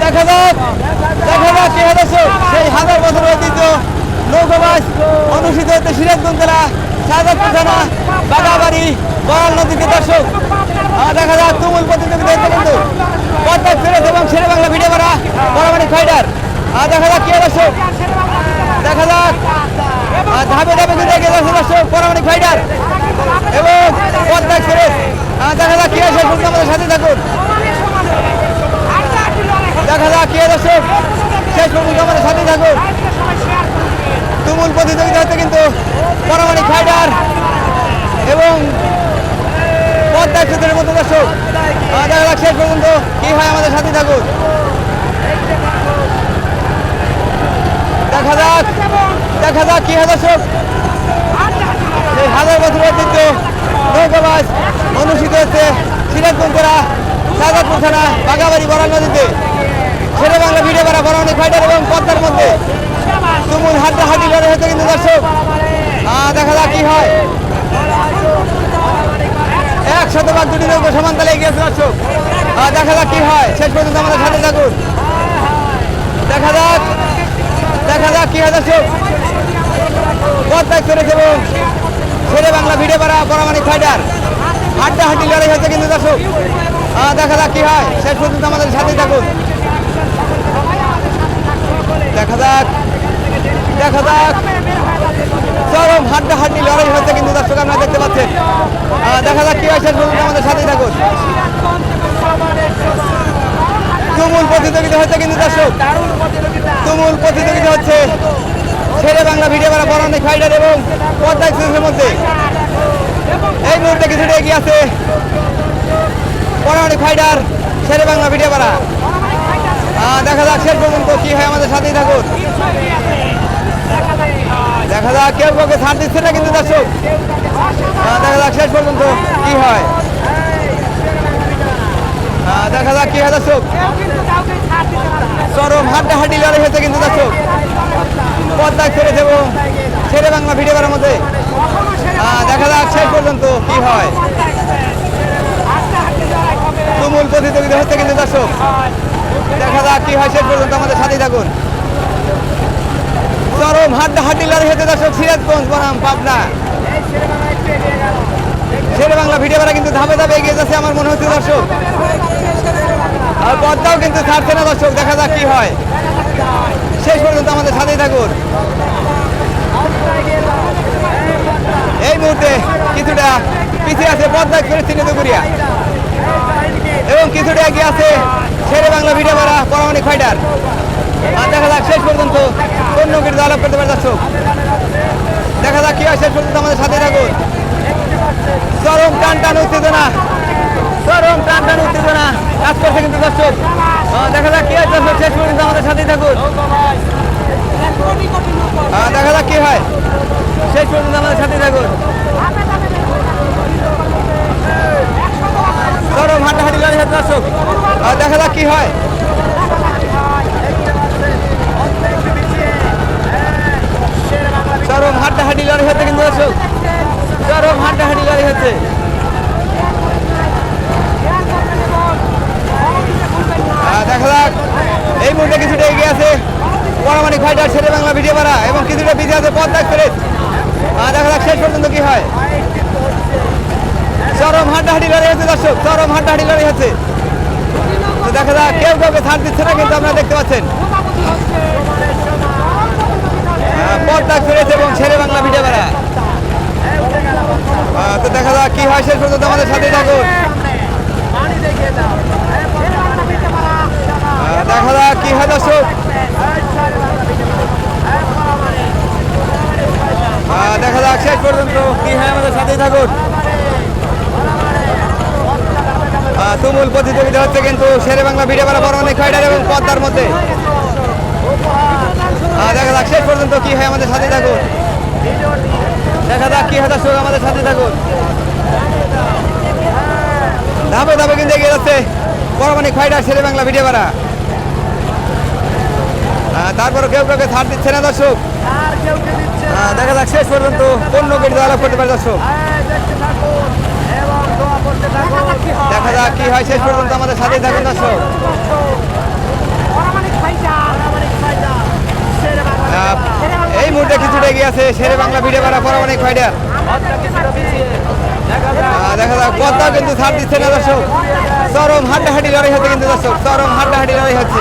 দেখা যাক দেখা যাক কে সেই হাজার বছর ঐতিহ্য নৌকাবাস অনুষ্ঠিত হচ্ছে সিরাজগঞ্জ জেলা শাহজাদপুর দেখা যাক তুমুল প্রতিযোগিতা হচ্ছে কিন্তু পদ্মা ফেরত এবং করা বড়মানি ফাইটার আহ, দেখা যাক কে দেখা যাক। আহ, ধাপে ধাপে কিন্তু এগিয়ে যাচ্ছে দর্শক বড়মানি ফাইটার এবং ফেরত দেখা যাক কি আমাদের সাথে থাকুন। যাক কে দর্শক শেষ পর্যন্ত আমাদের সাথে থাকুন তুমুল প্রতিযোগিতা হচ্ছে কিন্তু পরামানিক ফাইটার এবং পদ্মা ক্ষেত্রের মতো দর্শক। দেখা যাক শেষ পর্যন্ত কি হয় আমাদের সাথে থাকুন দেখা যাক দেখা যাক কি হয় দর্শক। এই হাজার বছর ঐতিহ্য নৌকাবাস অনুষ্ঠিত হচ্ছে সিরাজগঞ্জ জেলা শাহজাদপুর থানা বাগাবাড়ি বড়াল নদীতে। শেরে বাংলা ভিডিও করা বড় অনেক ফাইটার এবং পদ্মার মধ্যে তুমুল হাড্ডা হাড্ডি লড়াই হচ্ছে কিন্তু দর্শক। দেখা যাক কি হয়। এক শতভাগ দুটি নৌকো সমান তালে এগিয়ে আছে দর্শক। দেখা যাক কি হয়। শেষ পর্যন্ত আমাদের সাথে থাকুন। দেখা যাক। দেখা যাক কি হয় দর্শক। পদ্মায় চলেছে এবং শেরে বাংলা ভিডিও করা পরামানিক ফাইটার হাড্ডা হাড্ডি লড়াই হচ্ছে কিন্তু দর্শক। দেখা যাক কি হয়। শেষ পর্যন্ত আমাদের সাথে থাকুন। দেখা যাক দেখা যাক। চরম হাড্ডা হাড্ডি লড়াই হচ্ছে কিন্তু দর্শক আপনারা দেখতে পাচ্ছেন। দেখা যাক কি হয় শেষ আমাদের সাথে থাকুন। তুমুল প্রতিযোগিতা হচ্ছে কিন্তু দর্শক। তুমুল প্রতিযোগিতা হচ্ছে ছেড়ে বাংলা ভিডিও করা পরানিক ফাইটার এবং পদ্মা এক্সপ্রেসের মধ্যে। এই মুহূর্তে কিছুটা এগিয়ে আছে পরানিক ফাইটার ছেড়ে বাংলা ভিডিও করা। দেখা যাক শেষ পর্যন্ত কি হয় আমাদের সাথেই থাকুন। দেখা যাক কেউ কাউকে ছাড় দিচ্ছে না কিন্তু দর্শক। দেখা যাক শেষ পর্যন্ত কি হয়। দেখা যাক কি হয় দর্শক। চরম হাড্ডা হাড্ডি লড়াই হয়েছে কিন্তু দর্শক। পদ্মায় ছেড়ে দেবো ছেড়ে বাংলা ভিডিও করার মধ্যে। দেখা যাক শেষ পর্যন্ত কি হয়। তুমুল প্রতিযোগিতা হচ্ছে কিন্তু দর্শক। দেখা যাক কি হয়, শেষ পর্যন্ত আমাদের সাথে থাকুন। চরম হাড্ডা হাড্ডি লড়াই হচ্ছে দর্শক, সিরাজগঞ্জ, বনাম, পাবনা। শেরে বাংলা ভিডিও করা কিন্তু ধাপে ধাপে এগিয়ে যাচ্ছে আমার মনে হচ্ছে দর্শক। আর পদ্মাও কিন্তু ছাড়ছে না দর্শক, দেখা যাক কি হয়। শেষ পর্যন্ত আমাদের সাথেই থাকুন। এই মুহূর্তে কিছুটা পিছিয়ে আছে পদ্মা করে চিহ্নিত করিয়া এবং কিছুটা এগিয়ে আছে শেরে বাংলা ভিডিও করা পরামানিক ফাইটার আর দেখা যাক শেষ পর্যন্ত অন্য কিছু আলাপ করতে পারে দর্শক। দেখা যাক কি হয় শেষ পর্যন্ত আমাদের সাথে থাকুন। চরম টান টান উত্তেজনা। চরম টান টান উত্তেজনা। কাজ করছে কিন্তু দর্শক। দেখা যাক কি হয় দর্শক, শেষ পর্যন্ত আমাদের সাথেই থাকুন। দেখা যাক কি হয়। শেষ পর্যন্ত আমাদের সাথে থাকুন। চরম হাঁটাহাঁটি লড়াই দর্শক। দেখা যাক কি হয়। চরম হাড্ডাহাড্ডি লড়াই হচ্ছে কিন্তু দর্শক, চরম হাড্ডাহাড্ডি লড়াই হচ্ছে দেখা যাক। এই মুহূর্তে কিছুটা এগিয়ে আছে পরামানিক ফাইটার ছেড়ে বাংলা ভিডিও পারা এবং কিছুটা পিছিয়ে আছে পদ্মা এক্সপ্রেস দেখা যাক শেষ পর্যন্ত কি হয়। চরম হাড্ডাহাড্ডি লড়াই হচ্ছে দর্শক, চরম হাড্ডাহাড্ডি লড়াই হচ্ছে দেখা যাক কেউ কাউকে ছাড় দিচ্ছে না কিন্তু আপনারা দেখতে পাচ্ছেন। আহ, পদ্মা এক্সপ্রেস এবং ছেড়ে বাংলা ভিডিও পারা আহ, তো দেখা যাক কি হয় শেষ পর্যন্ত আমাদের সাথে থাকুন। দেখা যাক কি হয় দর্শক। দেখা যাক শেষ পর্যন্ত কি হয় আমাদের সাথেই থাকুন। তুমুল প্রতিযোগিতা হচ্ছে কিন্তু শেরে বাংলা ভিডিও করা বড় অনেক ফাইটার এবং পদ্মার মধ্যে। দেখা যাক শেষ পর্যন্ত কি হয় আমাদের সাথে থাকুন দেখা যাক কি হয় দর্শক আমাদের সাথে থাকুন ধাপে ধাপে কিন্তু এগিয়ে যাচ্ছে বড়মানিক ফাইটার শেরে বাংলা ভিডিও করা তারপরে কেউ কাউকে ছাড় দিচ্ছে না দর্শক। দেখা যাক শেষ পর্যন্ত অন্য কেটে আলাপ করতে পারে দর্শক। দেখা যাক কি হয় শেষ পর্যন্ত আমাদের সাথে থাকুন দর্শক। এই মুহূর্তে কিছুটা এগিয়ে আছে শেরে বাংলা ভিডিও করা পরামানিক ফাইটার আহ, দেখা যাক পদ্মা কিন্তু ছাড় দিচ্ছে না দর্শক। চরম হাড্ডাহাড্ডি লড়াই হচ্ছে কিন্তু দর্শক চরম হাড্ডাহাড্ডি লড়াই হচ্ছে।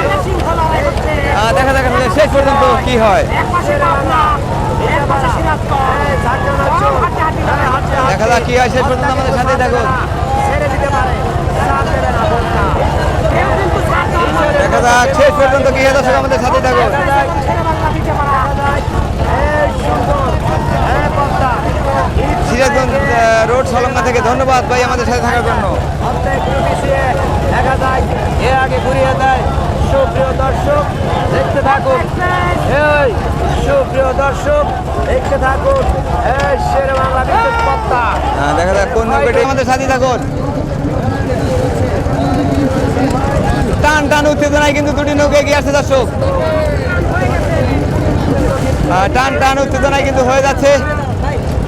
দেখা যাক আসলে শেষ পর্যন্ত কি হয়। দেখা যাক কি হয় শেষ পর্যন্ত আমাদের সাথে থাকুন দেখা যাক শেষ পর্যন্ত কি হয় দর্শক আমাদের সাথে থাকুন সিরাজগঞ্জ আহ, রোড সলঙ্গা থেকে ধন্যবাদ ভাই আমাদের সাথে থাকার জন্য দেখা যায় আগে ঘুরিয়ে দেয়। সুপ্রিয় দর্শক দেখতে থাকুন। এই সুপ্রিয় দর্শক দেখতে থাকুন। এই শের বাংলা বিদ্যুৎ পত্তা আহ, দেখা যাক কোন নৌকাটি আমাদের সাথে থাকুন। টান টান উত্তেজনায় কিন্তু দুটি নৌকা এগিয়ে আসছে দর্শক। আহ, টান টান উত্তেজনায় কিন্তু হয়ে যাচ্ছে।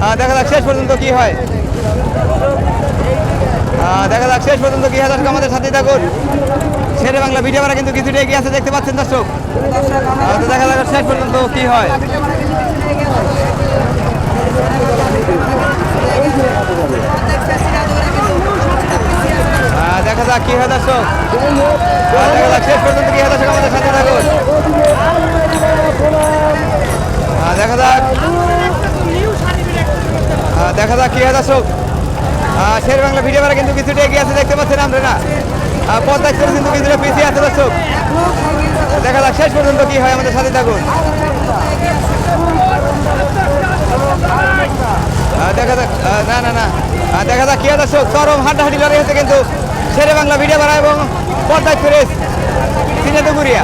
আহ, দেখা যাক শেষ পর্যন্ত কি হয়। দেখা যাক শেষ পর্যন্ত কি হয়। আমাদের সাথে থাকুন। শেরে বাংলা ভিডিও করা কিন্তু কিছুটা এগিয়ে আছে দেখতে পাচ্ছেন দর্শক। দেখা যাক শেষ পর্যন্ত কি হয়। আহ, দেখা যাক কি হয় দর্শক। আহ, দেখা যাক শেষ পর্যন্ত কি হয় দর্শক আমাদের সাথে থাকুন। আহ, দেখা যাক। দেখা যাক কি হয় দর্শক। শের বাংলা ভিডিও করা কিন্তু কিছুটা এগিয়ে আছে দেখতে পাচ্ছেন আমরা না পদ্মা এক্সপ্রেস কিন্তু কিছুটা পিছিয়ে আছে দর্শক। দেখা যাক, শেষ পর্যন্ত কি হয় আমাদের সাথে থাকুন। দেখা যাক না না না। দেখা যাক কি দর্শক, চরম হাড্ডাহাড্ডি লড়াই হচ্ছে কিন্তু শেরে বাংলা ভিডিও করা এবং পদ্মা এক্সপ্রেস সিনেদুগুরিয়া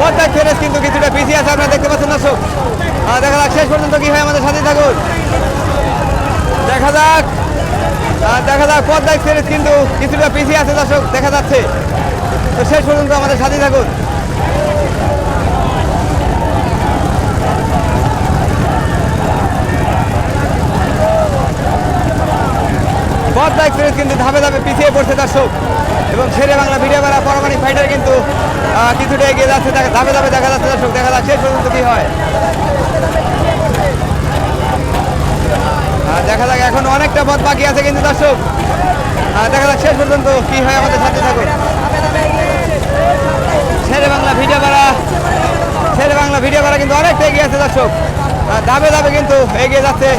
পদ্মা এক্সপ্রেস কিন্তু কিছুটা পিছিয়ে আছে, আপনারা দেখতে পাচ্ছেন দর্শক। দেখা যাক, শেষ পর্যন্ত কি হয় আমাদের সাথে থাকুন। দেখা যাক। দেখা যাক পথ পদ্মা এক্সপ্রেস কিন্তু কিছুটা পিছিয়ে আছে দর্শক, দেখা যাচ্ছে। তো শেষ পর্যন্ত আমাদের সাথে থাকুন। পথ পদ্মা এক্সপ্রেস কিন্তু ধাপে ধাপে পিছিয়ে পড়ছে দর্শক, এবং শেরে বাংলা ভিডিও করা পরমাণিক ফাইটার কিন্তু কিছুটা এগিয়ে যাচ্ছে ধাপে ধাপে দেখা যাচ্ছে দর্শক, দেখা যাক শেষ পর্যন্ত কি হয় আহ, দেখা যাক এখন অনেকটা পথ বাকি আছে কিন্তু দর্শক। দেখা যাক শেষ পর্যন্ত কি হয় আমাদের সাথে থাকুন। শেরে বাংলা ভিডিও করা শেরে বাংলা ভিডিও করা কিন্তু অনেকটা এগিয়ে আছে দর্শক। দাবে ধাপে কিন্তু এগিয়ে যাচ্ছে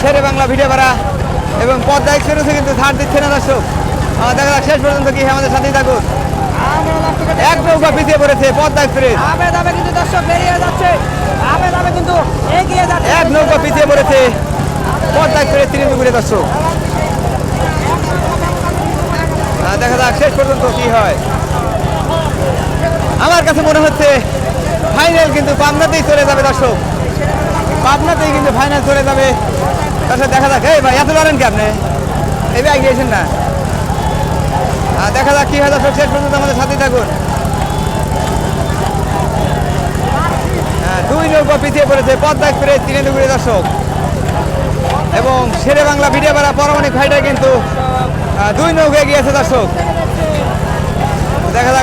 শেরে বাংলা ভিডিও করা এবং পদ্মা এক্সপ্রেসও কিন্তু ছাড় দিচ্ছে না দর্শক। দেখা যাক শেষ পর্যন্ত কি হয় আমাদের সাথেই থাকুন। এক নৌকা পিছিয়ে পড়েছে পদ্মা এক্সপ্রেস দাবে কিন্তু দর্শক বেরিয়ে যাচ্ছে। আবে দাবে কিন্তু এগিয়ে যাচ্ছে। এক নৌকা পিছিয়ে পড়েছে পদ্মা এক্সপ্রেস তৃণমূলের দর্শক। আহ, দেখা যাক শেষ পর্যন্ত কি হয়। আমার কাছে মনে হচ্ছে ফাইনাল কিন্তু পাবনাতেই চলে যাবে দর্শক। পাবনাতেই কিন্তু ফাইনাল চলে যাবে। তার দেখা যাক। এই ভাই এত জানেন কি আপনি এই ভাই গিয়েছেন না। আহ, দেখা যাক কি হয় দর্শক শেষ পর্যন্ত আমাদের সাথে থাকুন। দুই নৌকা পিছিয়ে পড়েছে পদ্মা এক্সপ্রেস তৃণমূলী দর্শক। এবং শেরে বাংলা ভিডিও করা পরমাণিক ফাইটার কিন্তু দুই নৌকে গিয়েছে দর্শক। দেখা যাক